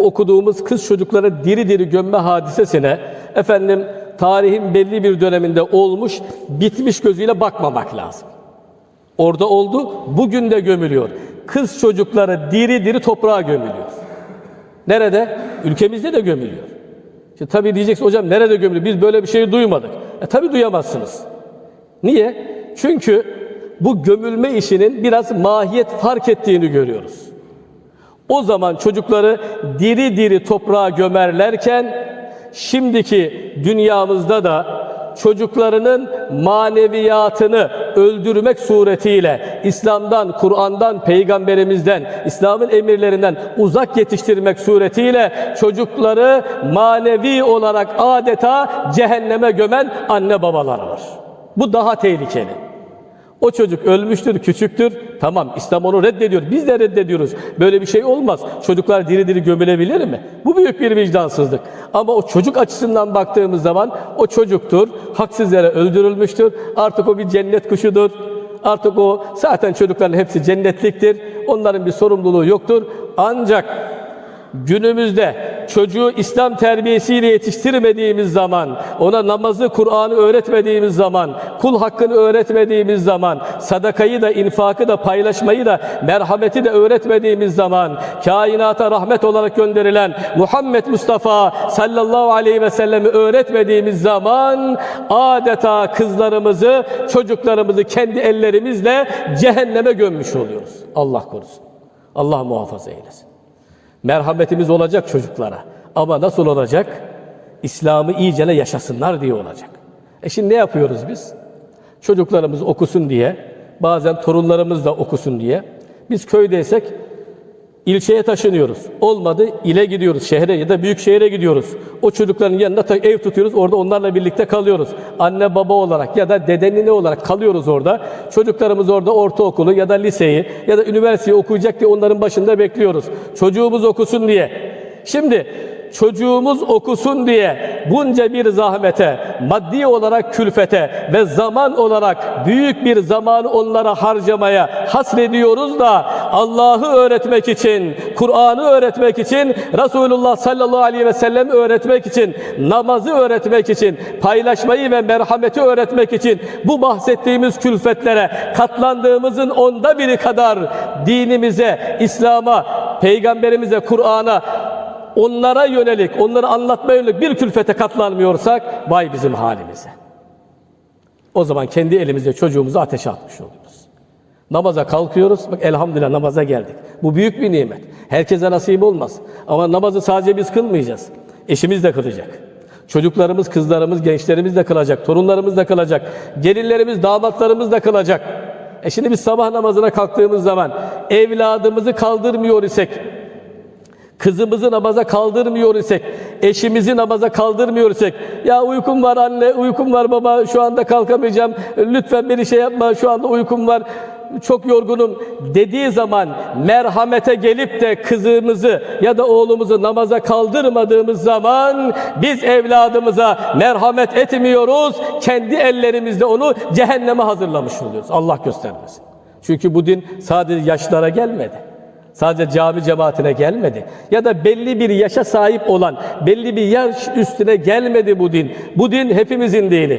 Okuduğumuz kız çocukları diri diri gömme hadisesine efendim tarihin belli bir döneminde olmuş, bitmiş gözüyle bakmamak lazım. Orada oldu, bugün de gömülüyor. Kız çocukları diri diri toprağa gömülüyor. Nerede? Ülkemizde de gömülüyor. Şimdi tabii diyeceksin hocam nerede gömülüyor? Biz böyle bir şey duymadık. E tabii duyamazsınız. Niye? Çünkü bu gömülme işinin biraz mahiyet fark ettiğini görüyoruz. O zaman çocukları diri diri toprağa gömerlerken şimdiki dünyamızda da çocuklarının maneviyatını öldürmek suretiyle İslam'dan, Kur'an'dan, peygamberimizden, İslam'ın emirlerinden uzak yetiştirmek suretiyle çocukları manevi olarak adeta cehenneme gömen anne babalar var. Bu daha tehlikeli. O çocuk ölmüştür, küçüktür. Tamam İslam onu reddediyor. Biz de reddediyoruz. Böyle bir şey olmaz. Çocuklar diri diri gömülebilir mi? Bu büyük bir vicdansızlık. Ama o çocuk açısından baktığımız zaman o çocuktur. Haksız yere öldürülmüştür. Artık o bir cennet kuşudur. Artık o zaten çocukların hepsi cennetliktir. Onların bir sorumluluğu yoktur. Ancak günümüzde çocuğu İslam terbiyesiyle yetiştirmediğimiz zaman, ona namazı, Kur'an'ı öğretmediğimiz zaman, kul hakkını öğretmediğimiz zaman, sadakayı da, infakı da, paylaşmayı da, merhameti de öğretmediğimiz zaman, kainata rahmet olarak gönderilen Muhammed Mustafa sallallahu aleyhi ve sellemi öğretmediğimiz zaman adeta kızlarımızı, çocuklarımızı kendi ellerimizle cehenneme gömmüş oluyoruz. Allah korusun. Allah muhafaza eylesin. Merhametimiz olacak çocuklara. Ama nasıl olacak? İslam'ı iyicene yaşasınlar diye olacak. E şimdi ne yapıyoruz biz? Çocuklarımız okusun diye, bazen torunlarımız da okusun diye. Biz köydeysek ilçeye taşınıyoruz. Olmadı ile gidiyoruz, şehre ya da büyük şehre gidiyoruz. O çocukların yanında ev tutuyoruz, orada onlarla birlikte kalıyoruz. Anne baba olarak ya da dedenine olarak kalıyoruz orada. Çocuklarımız orada ortaokulu ya da liseyi ya da üniversiteyi okuyacak diye onların başında bekliyoruz. Çocuğumuz okusun diye. Şimdi çocuğumuz okusun diye bunca bir zahmete, maddi olarak külfete ve zaman olarak büyük bir zamanı onlara harcamaya hasrediyoruz da Allah'ı öğretmek için, Kur'an'ı öğretmek için, Resulullah sallallahu aleyhi ve sellem öğretmek için, namazı öğretmek için, paylaşmayı ve merhameti öğretmek için bu bahsettiğimiz külfetlere katlandığımızın onda biri kadar dinimize, İslam'a, peygamberimize, Kur'an'a onlara yönelik, onları anlatmaya yönelik bir külfete katlanmıyorsak vay bizim halimize. O zaman kendi elimizde çocuğumuzu ateşe atmış oluyoruz. Namaza kalkıyoruz. Bak elhamdülillah namaza geldik. Bu büyük bir nimet. Herkese nasip olmaz. Ama namazı sadece biz kılmayacağız. Eşimiz de kılacak. Çocuklarımız, kızlarımız, gençlerimiz de kılacak. Torunlarımız da kılacak. Gelinlerimiz, damatlarımız da kılacak. E şimdi biz sabah namazına kalktığımız zaman evladımızı kaldırmıyor isek, kızımızı namaza kaldırmıyor isek, eşimizi namaza kaldırmıyor isek, ya uykum var anne, uykum var baba, şu anda kalkamayacağım, lütfen beni şey yapma, şu anda uykum var, çok yorgunum dediği zaman merhamete gelip de kızımızı ya da oğlumuzu namaza kaldırmadığımız zaman biz evladımıza merhamet etmiyoruz, kendi ellerimizde onu cehenneme hazırlamış oluyoruz. Allah göstermesin. Çünkü bu din sadece yaşlara gelmedi. Sadece cami cemaatine gelmedi. Ya da belli bir yaşa sahip olan, belli bir yaş üstüne gelmedi bu din. Bu din hepimizin dini.